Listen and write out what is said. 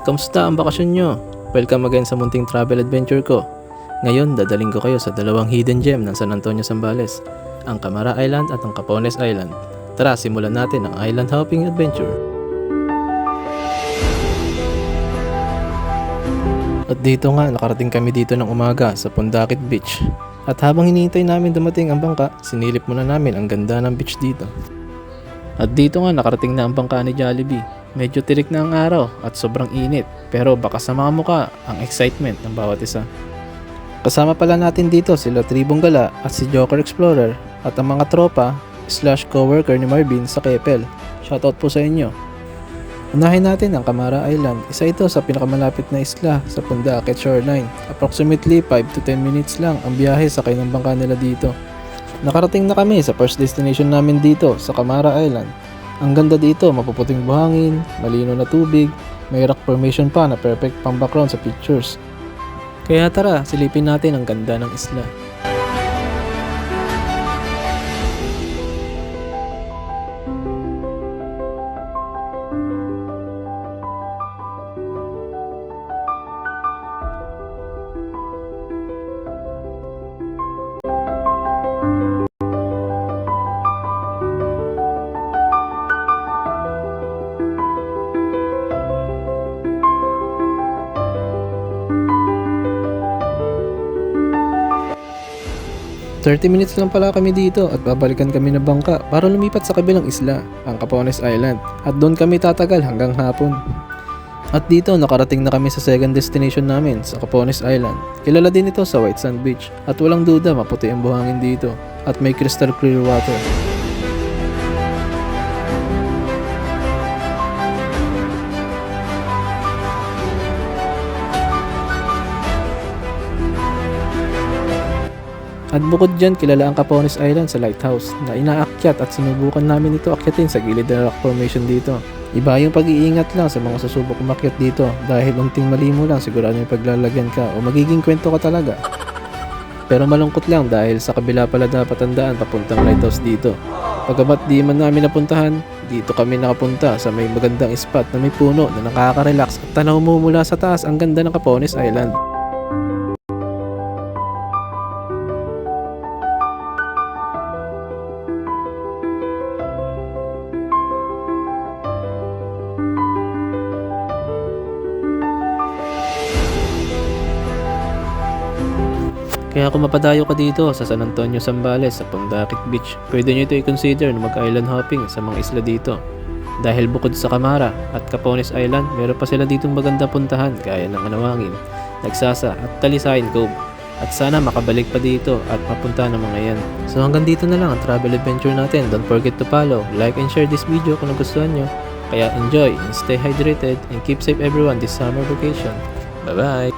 Kamusta ang bakasyon nyo? Welcome again sa munting travel adventure ko. Ngayon, dadaling ko kayo sa dalawang hidden gem ng San Antonio Zambales, ang Camara Island at ang Capones Island. Tara, simulan natin ang island hopping adventure. At dito nga, nakarating kami dito ng umaga sa Pondakit Beach. At habang hinihintay namin dumating ang bangka, sinilip muna namin ang ganda ng beach dito. At dito nga nakarating na ang bangka ni Jollibee. Medyo tirik na ang araw at sobrang init pero baka sa mga muka ang excitement ng bawat isa. Kasama pala natin dito sila Tribong Gala at si Joker Explorer at ang mga tropa slash coworker ni Marvin sa Kepel. Shoutout po sa inyo. Unahin natin ang Camara Island. Isa ito sa pinakamalapit na isla sa Pundakit Shoreline. Approximately 5 to 10 minutes lang ang biyahe sa ng bangka nila dito. Nakarating na kami sa first destination namin dito sa Camara Island. Ang ganda dito, mapuputing buhangin, malino na tubig, may rock formation pa na perfect pang background sa pictures. Kaya tara, silipin natin ang ganda ng isla. ...30 minutes lang pala kami dito at babalikan kami ng bangka para lumipat sa kabilang isla, ang Capones Island. At doon kami tatagal hanggang hapon. At dito nakarating na kami sa second destination namin sa Capones Island. Kilala din ito sa White Sand Beach at walang duda maputi ang buhangin dito at may crystal clear water. At bukod dyan, kilala ang Capones Island sa lighthouse na inaakyat at sinubukan namin ito akyatin sa gilid ng rock formation dito. Iba yung pag-iingat lang sa mga susubok umakyat dito dahil unting mali mo lang sigurado yung paglalagyan ka o magiging kwento ka talaga. Pero malungkot lang dahil sa kabila pala dapat ang daan papuntang lighthouse dito. Pagamat di man namin napuntahan, dito kami nakapunta sa may magandang spot na may puno na nakaka-relax at tanaw mo mula sa taas ang ganda ng Capones Island. Kaya kung mapadayo ka dito sa San Antonio Zambales sa Pondakit Beach, pwede nyo ito i-consider na mag-island hopping sa mga isla dito. Dahil bukod sa Camara at Capones Island, meron pa sila ditong maganda puntahan gaya ng Anawangin, Nagsasa at Talisayan Cove. At sana makabalik pa dito at mapunta ng mga yan. So hanggang dito na lang ang travel adventure natin. Don't forget to follow, like and share this video kung nagustuhan nyo. Kaya enjoy and stay hydrated and keep safe everyone this summer vacation. Bye bye!